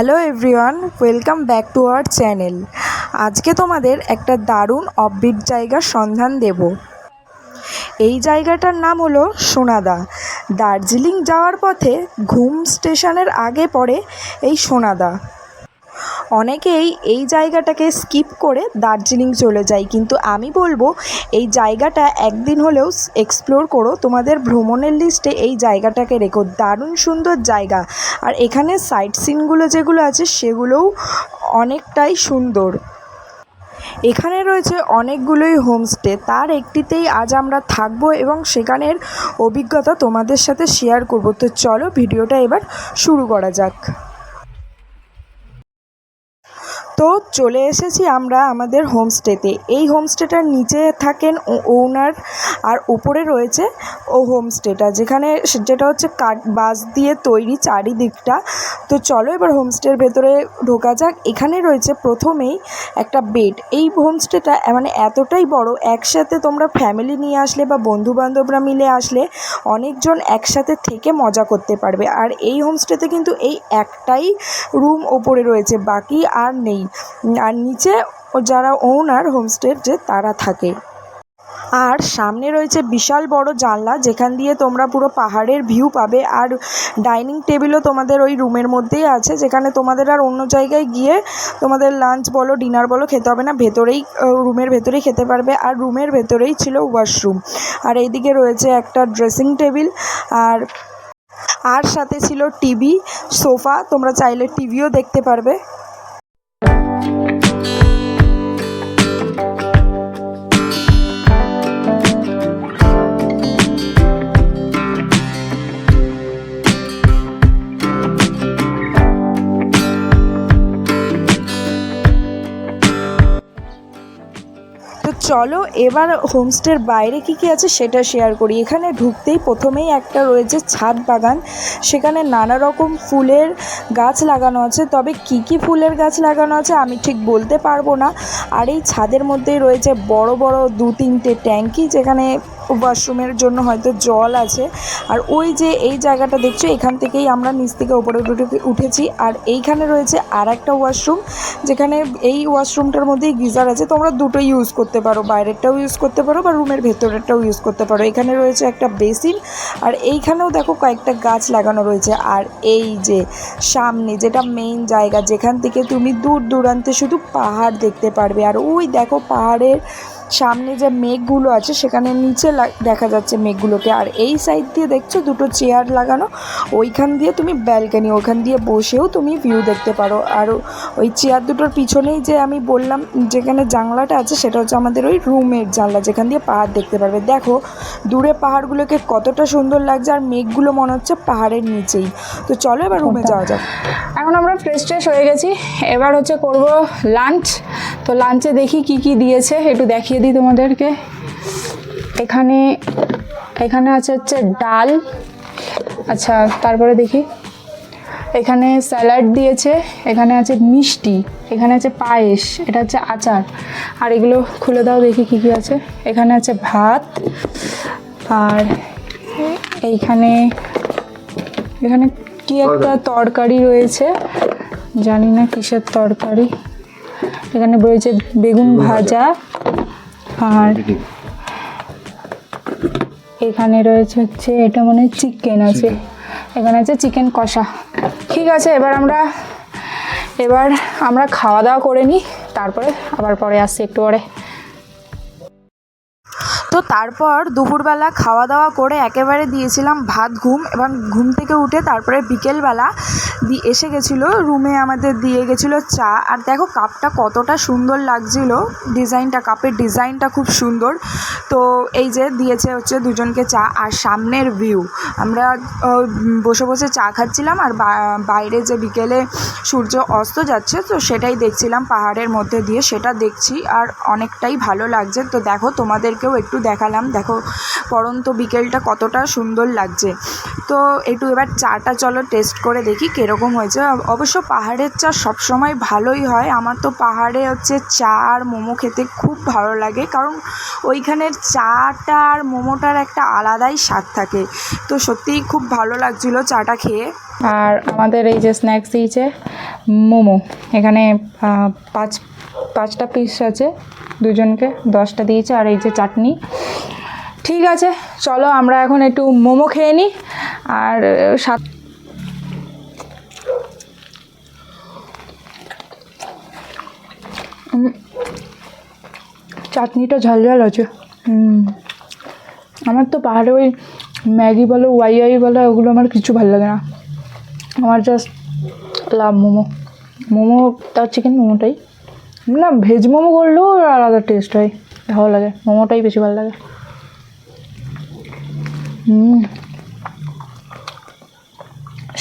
Hello everyone, welcome back to our channel. আজকে তোমাদের একটা দারুণ অববিট জায়গার সন্ধান দেব। এই জায়গাটার নাম হলো সোনাদা। দার্জিলিং যাওয়ার পথে ঘুম স্টেশনের আগে পড়ে এই সোনাদা। অনেকেই এই জায়গাটাকে স্কিপ করে দার্জিলিং চলে যায়। কিন্তু আমি বলব, এই জায়গাটা একদিন হলেও এক্সপ্লোর করো। তোমাদের ভ্রমণের লিস্টে এই জায়গাটাকে রেখো। দারুণ সুন্দর জায়গা। আর এখানে সাইট সিনগুলো যেগুলো আছে, সেগুলোও অনেকটাই সুন্দর। এখানে রয়েছে অনেকগুলোই হোমস্টে তার একটিতেই আজ আমরা থাকব এবং সেখানের অভিজ্ঞতা তোমাদের সাথে শেয়ার করব। তো চলো ভিডিওটা এবার শুরু করা যাক। তো চলে এসেছি আমরা আমাদের হোমস্টেতে। এই হোমস্টেটার নিচে থাকেন ওনার আর উপরে রয়েছে ও হোমস্টেটা, যেখানে যেটা হচ্ছে কাঠ, বাঁশ দিয়ে তৈরি চারিদিকটা। তো চলো এবার হোমস্টের ভেতরে ঢোকা যাক। এখানে রয়েছে প্রথমেই একটা বেড। এই হোমস্টেটা মানে এতটাই বড়, একসাথে তোমরা ফ্যামিলি নিয়ে আসলে বা বন্ধু বান্ধবরা মিলে আসলে অনেকজন একসাথে থেকে মজা করতে পারবে। আর এই হোমস্টেতে কিন্তু এই একটাই রুম ওপরে রয়েছে, বাকি আর নেই। আর নিচে যারা ওনার হোমস্টের যে, তারা থাকে। আর সামনে রয়েছে বিশাল বড় জানলা, যেখান দিয়ে তোমরা পুরো পাহাড়ের ভিউ পাবে। আর ডাইনিং টেবিলও তোমাদের ওই রুমের মধ্যেই আছে, যেখানে তোমাদের আর অন্য জায়গায় গিয়ে তোমাদের লাঞ্চ বলো ডিনার বলো, খেতে হবে না। ভেতরেই রুমের ভেতরেই খেতে পারবে। আর রুমের ভেতরেই ছিল ওয়াশরুম আর এইদিকে রয়েছে একটা ড্রেসিং টেবিল আর আর সাথে ছিল টিভি সোফা তোমরা চাইলে টিভিও দেখতে পারবে। চলো, এবার হোমস্টের বাইরে কি কি আছে সেটা শেয়ার করি। এখানে ঢুকতেই প্রথমেই একটা রয়েছে ছাদ বাগান। সেখানে নানা রকম ফুলের গাছ লাগানো আছে। তবে কি কি ফুলের গাছ লাগানো আছে আমি ঠিক বলতে পারব না। আর এই ছাদের মধ্যেই রয়েছে বড় বড় দু তিনটে ট্যাঙ্কি যেখানে ওয়াশরুমের জন্য হয়তো জল আছে। আর ওই যে এই জায়গাটা দেখছ, এখান থেকেই আমরা নিচ থেকে ওপরে উঠে, উঠেছি। আর এইখানে রয়েছে আর একটা ওয়াশরুম যেখানে এই ওয়াশরুমটার মধ্যেই গিজার আছে। তোমরা দুটোই ইউজ করতে পারো। বাইরেরটাও ইউজ করতে পারো বা রুমের ভেতরেরটাও ইউজ করতে পারো। এখানে রয়েছে একটা বেসিন আর এইখানেও দেখো কয়েকটা গাছ লাগানো রয়েছে। আর এই যে সামনে, যেটা মেইন জায়গা, যেখান থেকে তুমি দূর দূরান্তে শুধু পাহাড় দেখতে পারবে। আর ওই দেখো পাহাড়ের সামনে যে মেঘগুলো আছে সেখানে নিচে দেখা যাচ্ছে মেঘগুলোকে। আর এই সাইড দিয়ে দেখছ দুটো চেয়ার লাগানো ওইখান দিয়ে তুমি ব্যালকানি ওখান দিয়ে বসেও তুমি ভিউ দেখতে পারো। আর ওই চেয়ার দুটোর পিছনেই যে আমি বললাম যেখানে জানলাটা আছে সেটা হচ্ছে আমাদের ওই রুমের জানলা যেখান দিয়ে পাহাড় দেখতে পারবে। দেখো দূরে পাহাড়গুলোকে কতটা সুন্দর লাগছে আর মেঘগুলো মনে হচ্ছে পাহাড়ের নিচেই। তো চলো এবার রুমে যাওয়া যাক। এখন আমরা ফ্রেশ ট্রেশ হয়ে গেছি। এবার হচ্ছে করব লাঞ্চ তো লাঞ্চে দেখি কি কি দিয়েছে একটু দেখিয়ে দিই তোমাদেরকে। এখানে এখানে আছে হচ্ছে ডাল। আচ্ছা তারপরে দেখি। এখানে স্যালাড দিয়েছে এখানে আছে মিষ্টি এখানে আছে পায়েস এটা হচ্ছে আচার। আর এগুলো খুলে দাও দেখি কি কি আছে। এখানে আছে ভাত আর এইখানে এখানে কি একটা তরকারি। রয়েছে জানি না কিসের তরকারি। এখানে রয়েছে বেগুন ভাজা। আর এখানে রয়েছে হচ্ছে এটা মনে হয় চিকেন আছে। এখানে আছে চিকেন কষা। ঠিক আছে এবার আমরা এবার আমরা খাওয়া দাওয়া করে নিই তারপরে আবার পরে আসছি একটু পরে। তো তারপর দুপুরবেলা খাওয়া দাওয়া করে একেবারে দিয়েছিলাম ভাত, ঘুম এবং ঘুম থেকে উঠে তারপরে বিকেলবেলা এসে গেছিল রুমে আমাদের দিয়ে গেছিল চা। আর দেখো কাপটা কতটা সুন্দর লাগছিল ডিজাইনটা কাপের ডিজাইনটা খুব সুন্দর। তো এই যে দিয়েছে হচ্ছে দুজনকে চা আর সামনের ভিউ আমরা বসে বসে চা খাচ্ছিলাম আর বাইরে যে বিকেলে সূর্য অস্ত যাচ্ছে তো সেটাই দেখছিলাম পাহাড়ের মধ্যে দিয়ে, সেটা দেখছি আর অনেকটাই ভালো লাগছে। তো দেখো তোমাদেরকেও একটু দেখালাম। দেখো পরন্ত বিকেলটা কতটা সুন্দর লাগছে। তো একটু এবার চাটা চলো টেস্ট করে দেখি কীরকম হয়েছে। অবশ্য পাহাড়ের চা সবসময় ভালোই হয়। আমার তো পাহাড়ে হচ্ছে চা আর মোমো খেতে খুব ভালো লাগে। কারণ ওইখানের চাটা আর মোমোটার একটা আলাদাই স্বাদ থাকে। তো সত্যিই খুব ভালো লাগছিল চাটা খেয়ে। আর আমাদের এই যে স্ন্যাক্স দিয়েছে, মোমো। এখানে পাঁচ, পাঁচটা পিস আছে। দুজনকে, দশটা দিয়েছে আর এই যে চাটনি। ঠিক আছে, চলো আমরা এখন একটু মোমো খেয়ে নিই। আর, সাত চাটনিটা ঝাল ঝাল আছে আমার তো পাহাড়ে ওই ম্যাগি বলো, ওয়াই ওয়াই বলো, ওগুলো আমার কিছু ভালো লাগে না। আমার জাস্ট লাভ মোমো। মোমো, তার চিকেন মোমোটাই। না ভেজ মোমো করলেও আলাদা টেস্ট হয়, ভালো লাগে, মোমোটাই বেশি ভালো লাগে।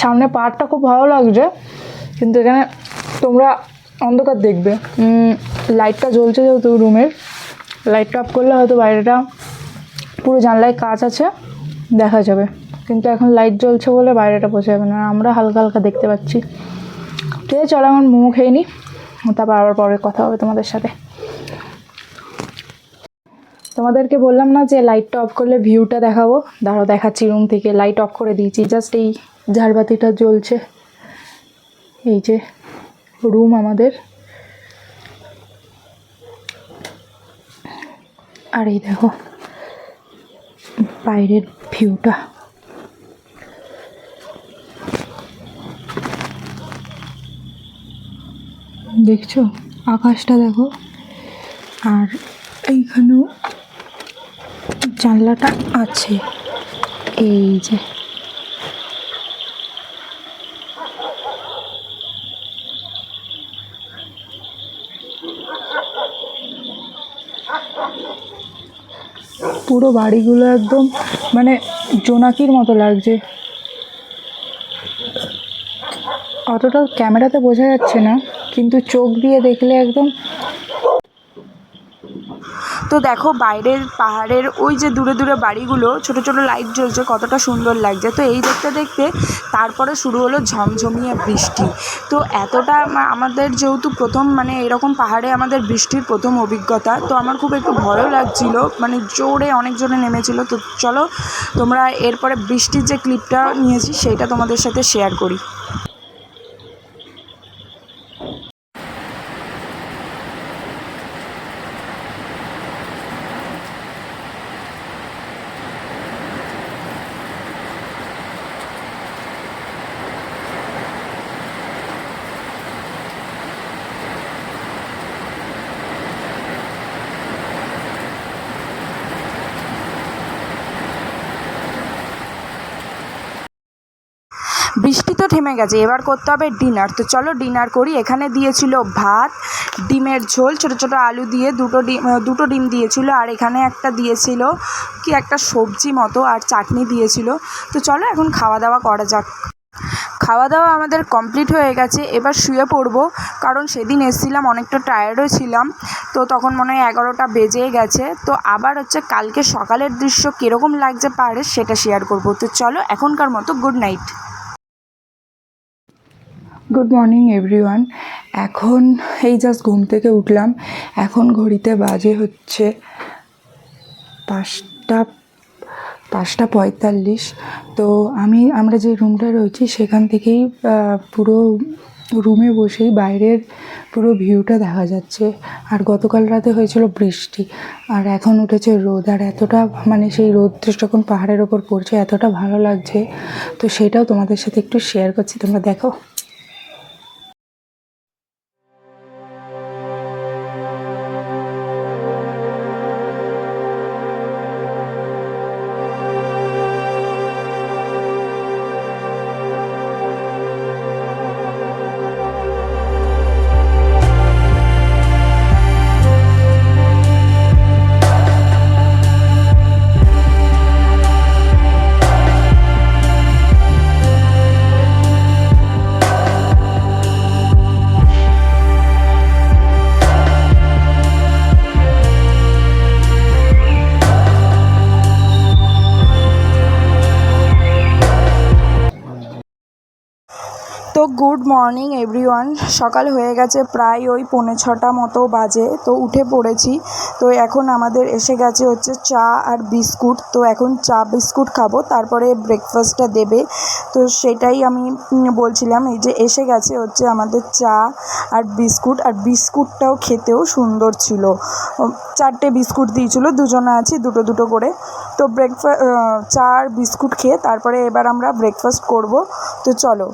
সামনে পাহাড়টা খুব ভালো লাগছে, কিন্তু এখানে তোমরা অন্ধকার দেখবে। লাইটটা জ্বলছে যেহেতু রুমের লাইটটা অফ করলে হয়তো বাইরেটা পুরো জানলায় কাচ আছে, দেখা যাবে। কিন্তু এখন লাইট জ্বলছে বলে বাইরেটা বোঝা যাবে না, আমরা হালকা হালকা দেখতে পাচ্ছি। ঠিক আছে চলো এখন মোমো খেয়ে নিই তারপর আবার পরে কথা হবে তোমাদের সাথে। তোমাদেরকে বললাম না যে লাইটটা অফ করলে ভিউটা দেখাবো? দাঁড়াও, দেখাচ্ছি রুম থেকে। লাইট অফ করে দিয়েছি। জাস্ট এই ঝাড়বাতিটা জ্বলছে। এই যে রুম আমাদের। আর এই দেখো, বাইরের ভিউটা দেখছ? আকাশটা দেখো। আর এইখানেও জানলাটা আছে। এই যে। পুরো বাড়িগুলো একদম মানে জোনাকির মতো লাগছে। অতটা ক্যামেরাতে বোঝা যাচ্ছে না। কিন্তু চোখ দিয়ে দেখলে একদম তো দেখো বাইরের পাহাড়ের ওই যে দূরে দূরে বাড়িগুলো, ছোট ছোট লাইট জ্বলছে, কতটা সুন্দর লাগছে। তো এই দেখতে দেখতে তারপরে শুরু হলো ঝমঝমিয়ে বৃষ্টি। তো এতটা আমাদের যেহেতু প্রথম মানে এরকম পাহাড়ে আমাদের বৃষ্টির প্রথম অভিজ্ঞতা, তো আমার খুব একটু ভয়ও লাগছিল মানে জোরে অনেক জোরে নেমেছিল। তো চলো তোমরা এরপরে বৃষ্টির যে ক্লিপটা নিয়েছি সেইটা তোমাদের সাথে শেয়ার করি। বৃষ্টি তো থেমে গেছে, এবার করতে হবে ডিনার। তো চলো ডিনার করি, এখানে দিয়েছিল ভাত, ডিমের ঝোল, ছোট ছোট আলু দিয়ে দুটো ডিম দুটো ডিম দিয়েছিল, আর এখানে একটা দিয়েছিল কি একটা সবজি মতো, আর চাটনি দিয়েছিল। তো চলো এখন খাওয়া দাওয়া করা যাক। খাওয়া দাওয়া আমাদের কমপ্লিট হয়ে গেছে, এবার শুয়ে পড়ব, কারণ সেদিন এসেছিলাম, অনেকটা টায়ার্ডও ছিলাম। তো তখন মনে হয় এগারোটা বেজে গেছে। তো আবার হচ্ছে কালকে সকালের দৃশ্য কীরকম লাগছে পাহাড়ে সেটা শেয়ার করব। তো চলো এখনকার মতো good night good morning everyone এখন এই জাস্ট ঘুম থেকে উঠলাম। এখন ঘড়িতে বাজে হচ্ছে পাঁচটা পাঁচটা পঁয়তাল্লিশ। তো আমি, আমরা যে রুমটা রয়েছি, সেখান থেকেই পুরো রুমে বসেই বাইরের পুরো ভিউটা দেখা যাচ্ছে। আর গতকাল রাতে হয়েছিল বৃষ্টি। আর এখন উঠেছে রোদ। আর এতটা মানে সেই রোদটা যখন পাহাড়ের ওপর পড়ছে, এতটা ভালো লাগছে। তো সেটাও তোমাদের সাথে একটু শেয়ার করছি। তোমরা দেখো। Good morning, everyone. সকাল হয়ে গেছে প্রায় ওই পৌনে ছটা মতো বাজে, তো উঠে পড়েছি। তো এখন আমাদের এসে গেছে হচ্ছে চা আর বিস্কুট। তো এখন চা বিস্কুট খাব, তারপরে ব্রেকফাস্টটা দেবে। তো সেটাই আমি বলছিলাম, এই যে এসে গেছে হচ্ছে আমাদের চা আর বিস্কুট। আর বিস্কুটটাও খেতেও সুন্দর ছিল। চারটে বিস্কুট দিয়েছিল, দুজনে আছি, দুটো দুটো করে। তো ব্রেকফাস্ট চা আর বিস্কুট খেয়ে তারপরে এবার আমরা ব্রেকফাস্ট করব। তো চলো।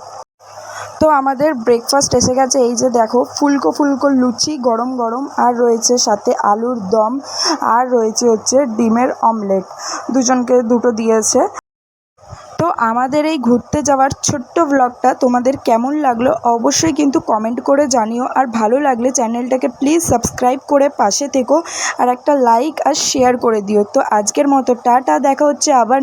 তো আমাদের ব্রেকফাস্ট এসে গেছে। এই যে দেখো, ফুলকো ফুলকো লুচি গরম গরম, আর রয়েছে সাথে আলুর দম, আর রয়েছে হচ্ছে ডিমের অমলেট দুজনকে দুটো দিয়েছে। তো আমাদের এই ঘুরতে যাওয়ার ছোট্ট ব্লগটা তোমাদের কেমন লাগল অবশ্যই কিন্তু কমেন্ট করে জানিও। আর ভালো লাগলে চ্যানেলটাকে প্লিজ সাবস্ক্রাইব করে পাশে থেকো, আর একটা লাইক আর শেয়ার করে দিও। তো আজকের মতো টাটা, দেখা হচ্ছে আবার